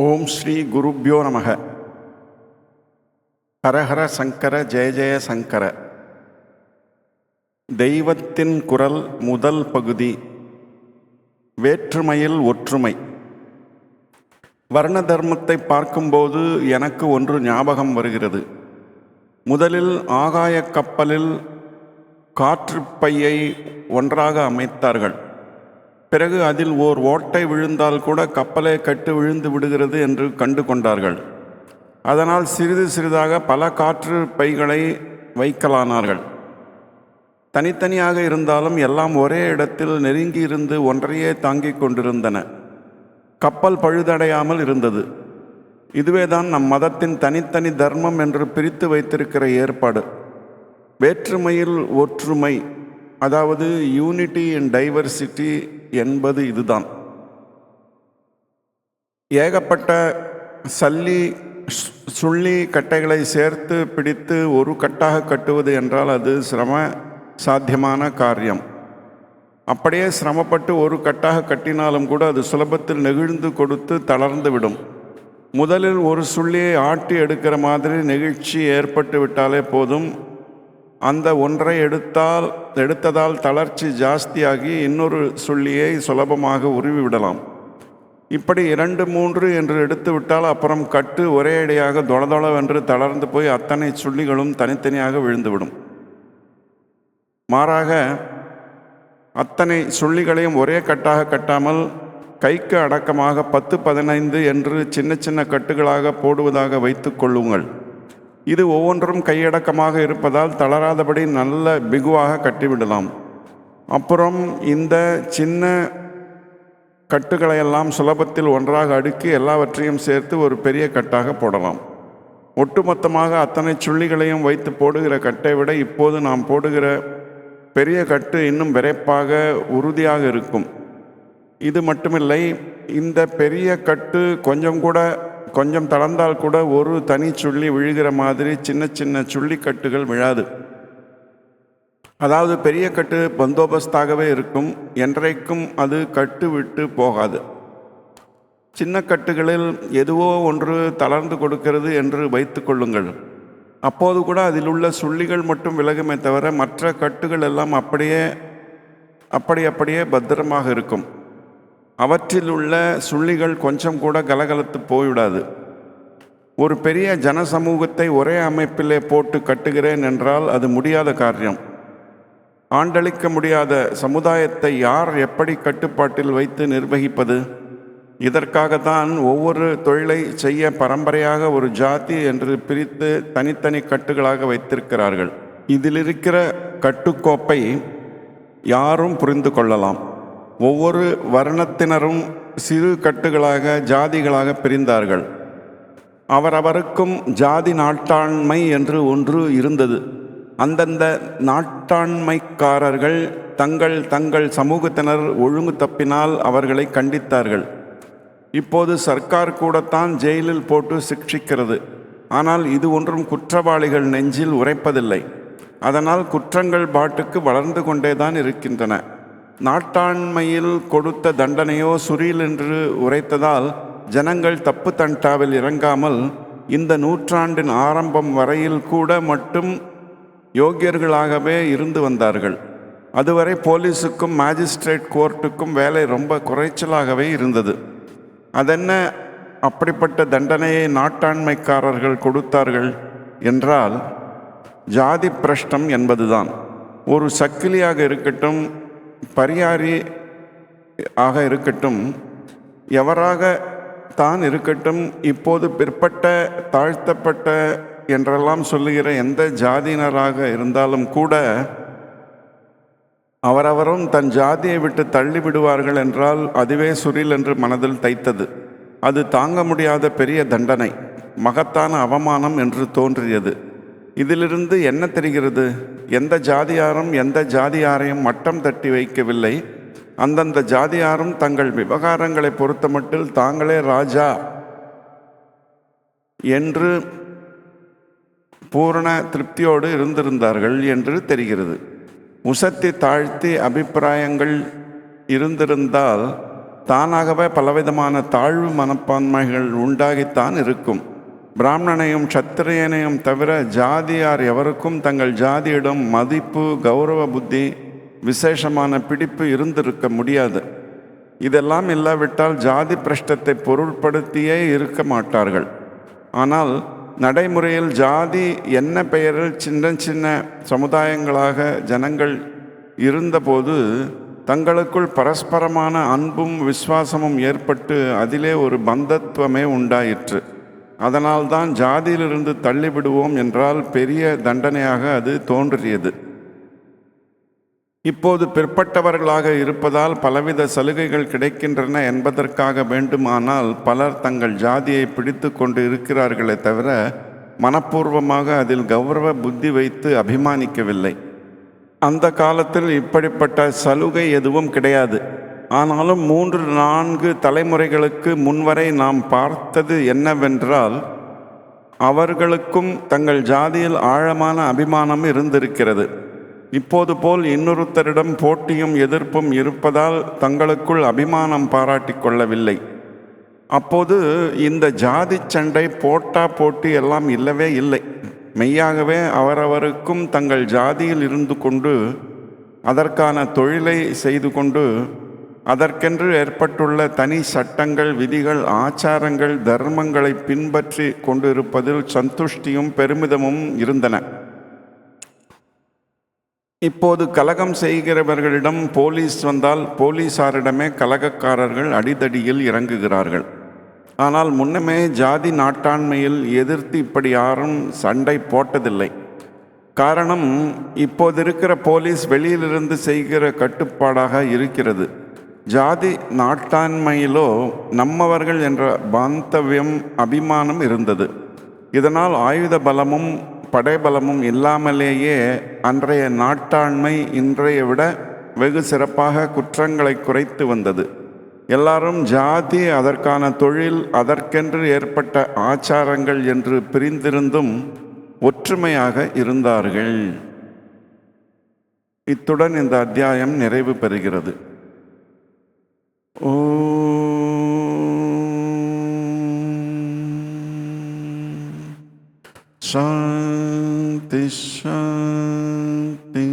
ஓம் ஸ்ரீ குருப்யோ நமக. ஹரஹர சங்கர ஜெய ஜெய சங்கர. தெய்வத்தின் குரல் முதல் பகுதி. வேற்றுமையில் ஒற்றுமை. வர்ண தர்மத்தை பார்க்கும்போது எனக்கு ஒன்று ஞாபகம் வருகிறது. முதலில் ஆகாய கப்பலில் காற்றுப்பையை ஒன்றாக அமைத்தார்கள். பிறகு அதில் ஓர் ஓட்டை விழுந்தால் கூட கப்பலை கட்டு விழுந்து விடுகிறது என்று கண்டு கொண்டார்கள் அதனால் சிறிது சிறிதாக பல காற்று பைகளை வைக்கலானார்கள். தனித்தனியாக இருந்தாலும் எல்லாம் ஒரே இடத்தில் நெருங்கி இருந்து ஒன்றையே தாங்கிக் கொண்டிருந்தன. கப்பல் பழுதடையாமல் இருந்தது. இதுவேதான் நம் மதத்தின் தனித்தனி தர்மம் என்று பிரித்து வைத்திருக்கிற ஏற்பாடு. வேற்றுமையில் ஒற்றுமை அதாவது யூனிட்டி இன் டைவர்சிட்டி என்பது இதுதான். ஏகப்பட்ட சல்லி சு- சுள்ளி கட்டைகளை சேர்த்து பிடித்து ஒரு கட்டாக கட்டுவது என்றால் அது சிரம சாத்தியமான காரியம். அப்படியே சிரமப்பட்டு ஒரு கட்டாக கட்டினாலும் கூட அது சுலபத்தில் நெகிழ்ந்து கொடுத்து தளர்ந்து விடும். முதலில் ஒரு சுள்ளியை ஆட்டி எடுக்கிற மாதிரி நெகிழ்ச்சி ஏற்பட்டு விட்டாலே போதும். அந்த ஒன்றை எடுத்தால் எடுத்ததால் தளர்ச்சி ஜாஸ்தியாகி இன்னொரு சுள்ளியை சுலபமாக உருவி விடலாம் இப்படி இரண்டு மூன்று என்று எடுத்துவிட்டால் அப்புறம் கட்டு ஒரே அடியாக தொளதொளவென்று தளர்ந்து போய் அத்தனை சுள்ளிகளும் தனித்தனியாக விழுந்துவிடும். மாறாக அத்தனை சுள்ளிகளையும் ஒரே கட்டாக கட்டாமல் கைக்கு அடக்கமாக பத்து பதினைந்து என்று சின்ன சின்ன கட்டுகளாக போடுவதாக வைத்துக் கொள்ளுங்கள். இது ஒவ்வொன்றும் கையடக்கமாக இருப்பதால் தளராதபடி நல்ல பிகுவாக கட்டிவிடலாம். அப்புறம் இந்த சின்ன கட்டுகளையெல்லாம் சுலபத்தில் ஒன்றாக அடுக்கி எல்லாவற்றையும் சேர்த்து ஒரு பெரிய கட்டாக போடலாம். ஒட்டுமொத்தமாக அத்தனை சுள்ளிகளையும் வைத்து போடுகிற கட்டை விட இப்போது நாம் போடுகிற பெரிய கட்டு இன்னும் விரைப்பாக உறுதியாக இருக்கும். இது மட்டுமில்லை இந்த பெரிய கட்டு கொஞ்சம் கூட கொஞ்சம் தளர்ந்தால் கூட ஒரு தனி சுள்ளி விழுகிற மாதிரி சின்ன சின்ன சுள்ளி கட்டுகள் விழாது. அதாவது பெரிய கட்டு பந்தோபஸ்தாகவே இருக்கும். என்றைக்கும் அது கட்டு விட்டு போகாது. சின்ன கட்டுகளில் எதுவோ ஒன்று தளர்ந்து கொடுக்கிறது என்று வைத்து கொள்ளுங்கள். அப்போது கூட அதில் உள்ள சுள்ளிகள் மட்டும் விலகுமே தவிர மற்ற கட்டுகள் எல்லாம் அப்படியே அப்படி அப்படியே பத்திரமாக இருக்கும். அவற்றில் உள்ள சுள்ளிகள் கொஞ்சம் கூட கலகலத்து போய்விடாது. ஒரு பெரிய ஜனசமூகத்தை ஒரே அமைப்பிலே போட்டு கட்டுகிறேன் என்றால் அது முடியாத காரியம். ஆண்டளிக்க முடியாத சமுதாயத்தை யார் எப்படி கட்டுப்பாட்டில் வைத்து நிர்வகிப்பது? இதற்காகத்தான் ஒவ்வொரு தொழிலை செய்ய பரம்பரையாக ஒரு ஜாதி என்று பிரித்து தனித்தனி கட்டுகளாக வைத்திருக்கிறார்கள். இதில் இருக்கிற கட்டுக்கோப்பை யாரும் புரிந்து கொள்ளலாம். ஒவ்வொரு வர்ணத்தினரும் சிறு கட்டுகளாக ஜாதிகளாக பிரிந்தார்கள். அவரவருக்கும் ஜாதி நாட்டாண்மை என்று ஒன்று இருந்தது. அந்தந்த நாட்டாண்மைக்காரர்கள் தங்கள் தங்கள் சமூகத்தினர் ஒழுங்கு தப்பினால் அவர்களை கண்டித்தார்கள். இப்போது சர்க்கார் கூடத்தான் ஜெயிலில் போட்டு சிக்ஷிக்கிறது. ஆனால் இது ஒன்றும் குற்றவாளிகள் நெஞ்சில் உரைப்பதில்லை. அதனால் குற்றங்கள் பாட்டுக்கு வளர்ந்து கொண்டேதான் இருக்கின்றன. நாட்டாண்மையில் கொடுத்த தண்டனையோ சுரீல் என்று உரைத்ததால் ஜனங்கள் தப்பு தண்டாவில் இறங்காமல் இந்த நூற்றாண்டின் ஆரம்பம் வரையில் கூட மட்டும் யோக்கியர்களாகவே இருந்து வந்தார்கள். அதுவரை போலீஸுக்கும் மேஜிஸ்ட்ரேட் கோர்ட்டுக்கும் வேலை ரொம்ப குறைச்சலாகவே இருந்தது. அதென்ன அப்படிப்பட்ட தண்டனையை நாட்டாண்மைக்காரர்கள் கொடுத்தார்கள் என்றால் ஜாதி பிரஷ்டம் என்பதுதான். ஒரு சக்கிலியாக இருக்கட்டும் பரியாரி ஆக இருக்கட்டும் எவராக தான் இருக்கட்டும் இப்போது பிற்பட்ட தாழ்த்தப்பட்ட என்றெல்லாம் சொல்லுகிற எந்த ஜாதியினராக இருந்தாலும் கூட அவரவரும் தன் ஜாதியை விட்டு தள்ளி விடுவார்கள் என்றால் அதுவே சுரில் என்று மனதில் தைத்தது. அது தாங்க முடியாத பெரிய தண்டனை மகத்தான அவமானம் என்று தோன்றியது. இதிலிருந்து என்ன தெரிகிறது? எந்த ஜாதியாரும் எந்த ஜாதியாரையும் மட்டம் தட்டி வைக்கவில்லை. அந்தந்த ஜாதியாரும் தங்கள் விவகாரங்களை பொறுத்தமட்டில் தாங்களே ராஜா என்று பூரண திருப்தியோடு இருந்திருந்தார்கள் என்று தெரிகிறது. உசத்தி தாழ்த்தி அபிப்பிராயங்கள் இருந்திருந்தால் தானாகவே பலவிதமான தாழ்வு மனப்பான்மைகள் உண்டாகித்தான் இருக்கும். பிராமணனையும் சத்திரியனையும் தவிர ஜாதியார் எவருக்கும் தங்கள் ஜாதியிடம் மதிப்பு கௌரவ புத்தி விசேஷமான பிடிப்பு இருந்திருக்க முடியாது. இதெல்லாம் இல்லாவிட்டால் ஜாதி பிரஷ்டத்தை பொருட்படுத்தியே இருக்க மாட்டார்கள். ஆனால் நடைமுறையில் ஜாதி என்ன பெயரில் சின்ன சின்ன சமுதாயங்களாக ஜனங்கள் இருந்தபோது தங்களுக்குள் பரஸ்பரமான அன்பும் விசுவாசமும் ஏற்பட்டு அதிலே ஒரு பந்தத்துவமே உண்டாயிற்று. அதனால்தான் ஜாதியிலிருந்து தள்ளிவிடுவோம் என்றால் பெரிய தண்டனையாக அது தோன்றியது. இப்போது பிற்பட்டவர்களாக இருப்பதால் பலவித சலுகைகள் கிடைக்கின்றன என்பதற்காக வேண்டுமானால் பலர் தங்கள் ஜாதியை பிடித்து கொண்டு இருக்கிறார்களே தவிர மனப்பூர்வமாக அதில் கௌரவ புத்தி வைத்து அபிமானிக்கவில்லை. அந்த காலத்தில் இப்படிப்பட்ட சலுகை எதுவும் கிடையாது. ஆனாலும் மூன்று நான்கு தலைமுறைகளுக்கு முன்வரை நாம் பார்த்தது என்னவென்றால் அவர்களுக்கும் தங்கள் ஜாதியில் ஆழமான அபிமானம் இருந்திருக்கிறது. இப்போது போல் இன்னொருத்தரிடம் போட்டியும் எதிர்ப்பும் இருப்பதால் தங்களுக்குள் அபிமானம் பாராட்டிக் கொள்ளவில்லை. அப்போது இந்த ஜாதி சண்டை போட்டா போட்டி எல்லாம் இல்லவே இல்லை. மெய்யாகவே அவரவருக்கும் தங்கள் ஜாதியில் இருந்து கொண்டு அதற்கான தொழிலை செய்து கொண்டு அதற்கென்று ஏற்பட்டுள்ள தனி சட்டங்கள் விதிகள் ஆச்சாரங்கள் தர்மங்களை பின்பற்றி கொண்டிருப்பதில் சந்துஷ்டியும் பெருமிதமும் இருந்தன. இப்போது கலகம் செய்கிறவர்களிடம் போலீஸ் வந்தால் போலீசாரிடமே கலகக்காரர்கள் அடிதடியில் இறங்குகிறார்கள். ஆனால் முன்னமே ஜாதி நாட்டாண்மையில் எதிர்த்து இப்படி யாரும் சண்டை போட்டதில்லை. காரணம் இப்போது இருக்கிற போலீஸ் வெளியிலிருந்து செய்கிற கட்டுப்பாடாக இருக்கிறது. ஜாதி நாட்டாண்மையிலோ நம்மவர்கள் என்ற பாந்தவியம் அபிமானம் இருந்தது. இதனால் ஆயுத பலமும் படைபலமும் இல்லாமலேயே அன்றைய நாட்டாண்மை இன்றைய விட வெகு சிறப்பாக குற்றங்களை குறைத்து வந்தது. எல்லாரும் ஜாதி அதற்கான தொழில் அதற்கென்று ஏற்பட்ட ஆச்சாரங்கள் என்று பிரிந்திருந்தும் ஒற்றுமையாக இருந்தார்கள். இத்துடன் இந்த அத்தியாயம் நிறைவு பெறுகிறது. ॐ शान्ति शान्ति